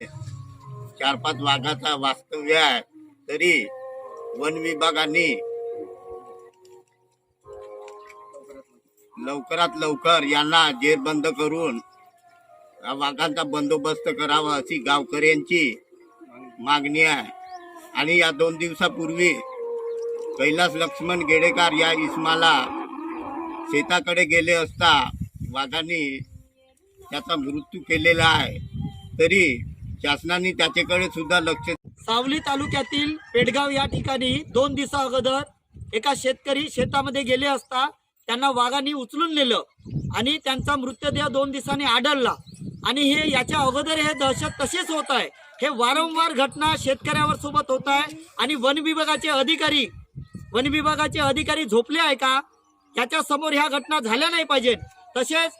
चार पाच वाघाचा वास्तव्य आहे. तरी वन विभागाने लवकरात लवकर यांना जेरबंद करून वाघांचा बंदोबस्त करावा अशी गावकऱ्यांची मागणी आहे. आणि या दोन दिवसापूर्वी कैलास लक्ष्मण गेडेकर या इस्माला शेताकडे गेले असता वाघांनी त्याचा मृत्यू केलेला आहे. तरी शासनाने त्याच्याकडे सुद्धा लक्ष सावली तालुक्यातील पेडगाव या ठिकाणी दोन दिवसा अगोदर एका शेतकरी शेतामध्ये गेले असता त्यांना वाघाने उचलून नेलं आणि त्यांचा मृतदेह दोन दिवसांनी आढळला. आणि हे याच्या अगोदर हे दहशत तसेच होत आहे. हे वारंवार घटना शेतकऱ्यावर सोबत होत आहे आणि वन विभागाचे अधिकारी वन विभागाचे अधिकारी झोपले आहे का? याच्या समोर ह्या घटना झाल्या नाही पाहिजेत. तसेच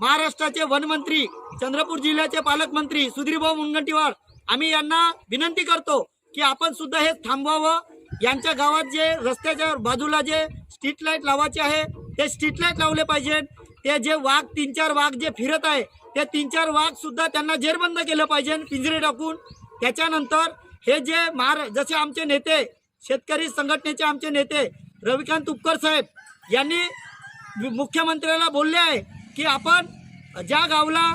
महाराष्ट्राचे वनमंत्री चंद्रपूर जिल्ह्याचे पालकमंत्री सुधीरभाऊ मुनगंटीवार आम्ही यांना विनंती करतो की आपण सुद्धा हे थांबवावं. यांच्या गावात जे रस्त्याच्या बाजूला जे स्ट्रीट लाइट लावायचे आहे ते स्ट्रीट लाइट लावले पाहिजे. ते जे वाघ तीन चार वाघ जे फिरत आहे ते तीन चार वाघ सुद्धा त्यांना जेरबंद केलं पाहिजे पिंजरे टाकून. त्याच्यानंतर हे जे महार जसे आमचे नेते शेतकरी संघटनेचे आमचे नेते रविकांत उपकर साहेब यांनी मुख्यमंत्र्याला बोलले आहे की आपण ज्या गावला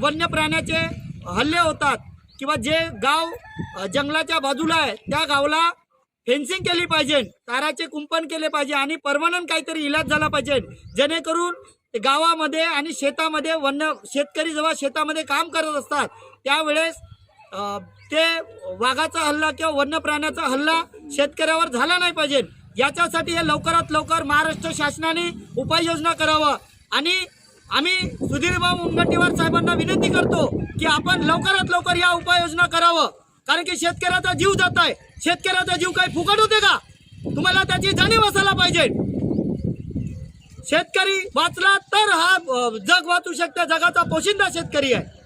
वन्य प्राण्याचे हल्ले होतात किंवा जे गाव जंगलाच्या बाजूला आहे त्या गावला फेन्सिंग केली पाहिजे ताराचे कुंपण केले पाहिजे आणि परमनंट काहीतरी इलाज झाला पाहिजे जेणेकरून गावामध्ये आणि शेतामध्ये वन्य शेतकरी जेव्हा शेतामध्ये काम करत असतात त्यावेळेस ते वाघाचा हल्ला किंवा वन्य प्राण्याचा हल्ला शेतकऱ्यावर झाला नाही पाहिजे. याच्यासाठी हे लवकरात लवकर महाराष्ट्र शासनाने उपाययोजना करावं आणि आम्ही सुधीरभाऊ मुनगंटीवार साहेबांना विनंती करतो की आपण लवकरात लवकर या उपाययोजना करावं. कारण की शेतकऱ्याचा जीव जात आहे. शेतकऱ्याचा जीव काही फुकट होते का? तुम्हाला त्याची जाणीव असायला पाहिजे. शेतकरी वाचला तर हा जग वाचू शकते. जगाचा पोशिंदा शेतकरी आहे.